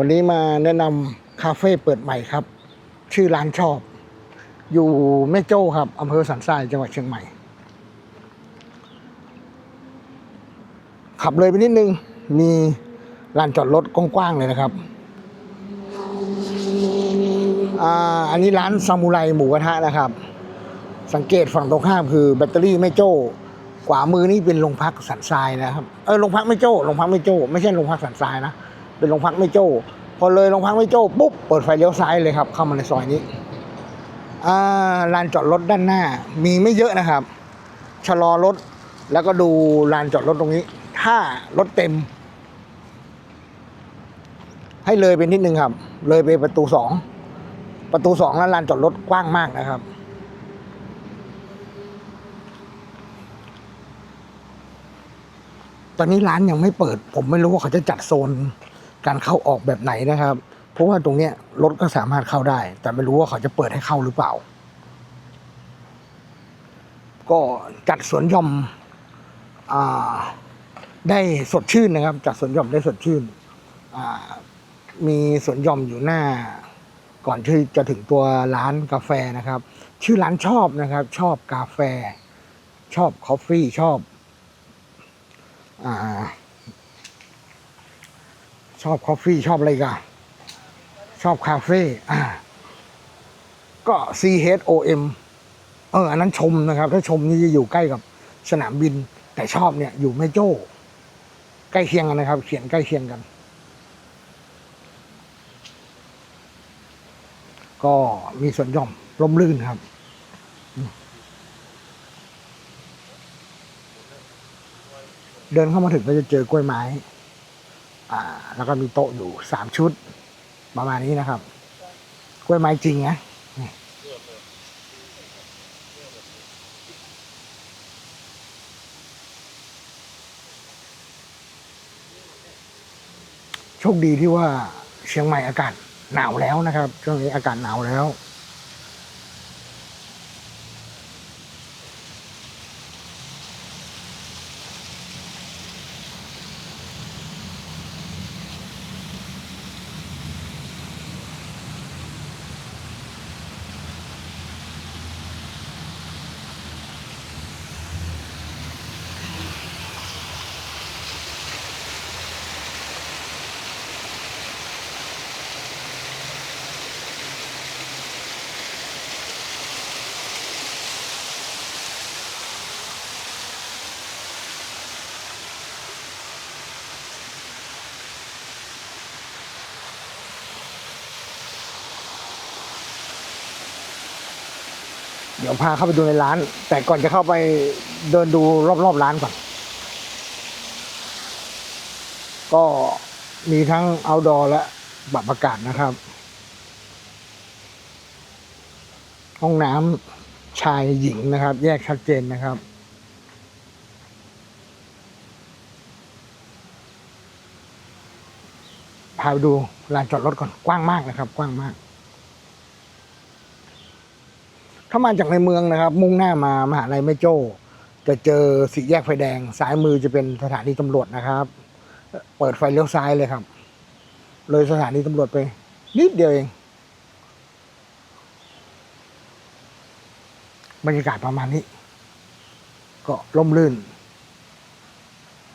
วันนี้มาแนะนำคาเฟ่เปิดใหม่ครับ ชื่อร้านชอบ อยู่แม่โจ้ครับอำเภอสันทรายจังหวัดเชียงใหม่ ขับเลยไปนิดนึง มีลานจอดรถกว้างๆเลยนะครับอ่าอันนี้ร้านซามูไรหมูกระทะนะครับ สังเกตฝั่งตรงข้ามคือแบตเตอรี่ไม่โจ้ขวามือนี่เป็นโรงพักสันทรายนะครับ เออโรงพักไม่โจ้โรงพักไม่โจ้ ไม่ใช่โรงพักสันทรายนะ เป็นโรงพักไม่โจ้ พอเลยโรงพักไม่โจ้ปุ๊บเปิดไฟเลี้ยวซ้ายเลยครับ เข้ามาในซอยนี้ลานจอดรถด้านหน้า มีไม่เยอะนะครับ ชะลอรถแล้วก็ดูลานจอดรถตรงนี้ ถ้ารถเต็ม ให้เลยไปนิดนึงครับ เลยไปประตูสองประตูสองแล้วลานจอดรถกว้างมากนะครับตอนนี้ร้านยังไม่เปิด ผมไม่รู้ว่าเขาจะจัดโซน การเข้าออกแบบไหนนะครับ เพราะว่าตรงเนี้ยรถก็สามารถเข้าได้ แต่ไม่รู้ว่าเขาจะเปิดให้เข้าหรือเปล่า ก็จัดสวนหย่อมอได้สดชื่นนะครับ จัดสวนหย่อมได้สดชื่น มีสวนหย่อมอยู่หน้า ก่อนที่จะถึงตัวร้านกาแฟนะครับ ชื่อร้านชอบนะครับ ชอบกาแฟ ชอบคอฟฟี่ชอบ อ่า ชอบคอฟฟี่ชอบอะไรกันชอบคาเฟ่อ่าก็ C H O M เอออันนั้นชมนะครับ ถ้าชมนี่จะอยู่ใกล้กับสนามบิน แต่ชอบเนี่ยอยู่แม่โจ้ ใกล้เคียงกันนะครับ เขียนใกล้เคียงกัน ก็มีสวนย่อมร่มรื่นครับเดินเข้ามาถึงก็จะเจอกล้วยไม้ อ่า แล้วก็มีโต๊ะอยู่สามชุด ประมาณนี้นะครับ กล้วยไม้จริงนะโชคดีที่ว่าเชียงใหม่อากาศหนาวแล้วนะครับ ช่วงนี้อากาศหนาวแล้ว เดี๋ยวพาเข้าไปดูในร้าน แต่ก่อนจะเข้าไปเดินดูรอบๆร้านก่อน ก็มีทั้ง outdoor และปรับอากาศนะครับ ห้องน้ำชายหญิงนะครับ แยกชัดเจนนะครับพาไปดูลานจอดรถก่อนกว้างมากนะครับ กว้างมาก ถ้ามาจากในเมืองนะครับ มุ่งหน้ามามหาลัยแม่โจ้ จะเจอสี่แยกไฟแดง ซ้ายมือจะเป็นสถานีตำรวจนะครับ เปิดไฟเลี้ยวซ้ายเลยครับ เลยสถานีตำรวจไป นิดเดียวเอง บรรยากาศประมาณนี้ ก็ร่มรื่น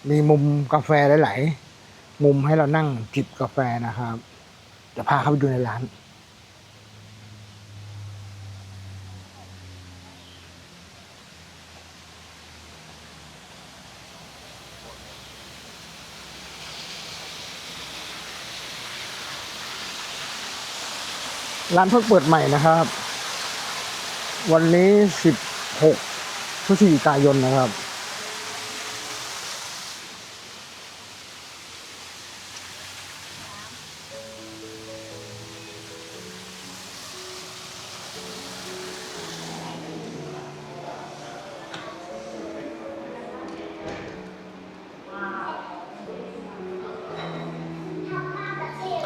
มีมุมกาแฟหลาย ๆ มุมให้เรานั่งจิบกาแฟนะครับ จะพาเข้าไปดูในร้าน ร้านเพิ่งเปิดใหม่นะครับ วันนี้ 16พฤศจิกายนนะครับ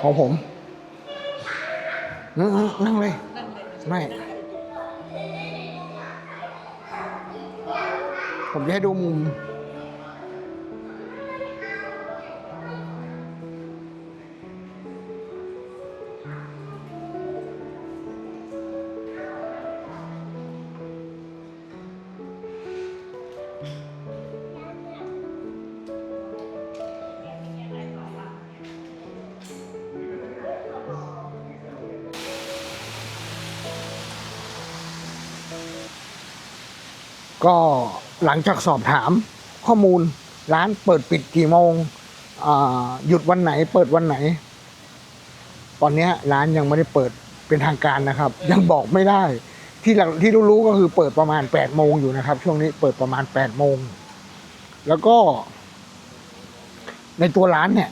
ของผม นั่งนั่งเลย ไม่ ผมจะให้ดูมุม ก็หลังจากสอบถามข้อมูลร้านเปิดปิดกี่โมงหยุดวันไหน เปิดวันไหน ตอนนี้ร้านยังไม่ได้เปิดเป็นทางการนะครับ ยังบอกไม่ได้ ที่หลังที่รู้ๆก็คือเปิดประมาณ8ปดโมงอยู่นะครับ ช่วงนี้เปิดประมาณ8ปดโมงแล้วก็ ในตัวร้านเนี่ย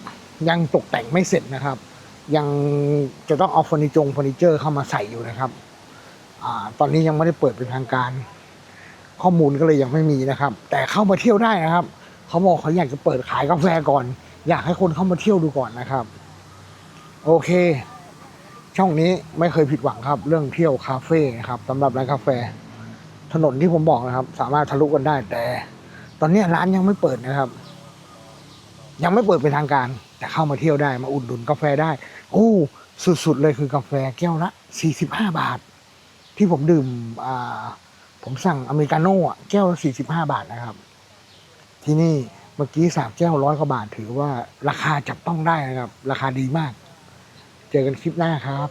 ยังตกแต่งไม่เสร็จนะครับ ยังจะต้องเอาเฟอร์นิจงเฟอร์นิเจอร์เข้ามาใส่อยู่นะครับอตอนนี้ยังไม่ได้เปิดเป็นทางการ ข้อมูลก็เลยยังไม่มีนะครับ แต่เข้ามาเที่ยวได้นะครับเขาบอกเขาอยากจะเปิดขายกาแฟก่อน อยากให้คนเข้ามาเที่ยวดูก่อนนะครับ โอเค ช่องนี้ไม่เคยผิดหวังครับ เรื่องเที่ยวคาเฟ่นะครับสำหรับร้านกาแฟ ถนนที่ผมบอกนะครับ สามารถทะลุกันได้แต่ ตอนนี้ร้านยังไม่เปิดนะครับ ยังไม่เปิดเป็นทางการ แต่เข้ามาเที่ยวได้มาอุดหนุนกาแฟได้ โอ้สุดๆเลยคือกาแฟแก้วละ45 บาท ที่ผมดื่มอ่า ผมสั่งอเมริกาโน่อะแก้วละ45บาทนะครับ ที่นี่เมื่อกี้สามแก้วร้อยกว่าบาทถือว่าราคาจับต้องได้นะครับ ราคาดีมาก เจอกันคลิปหน้าครับ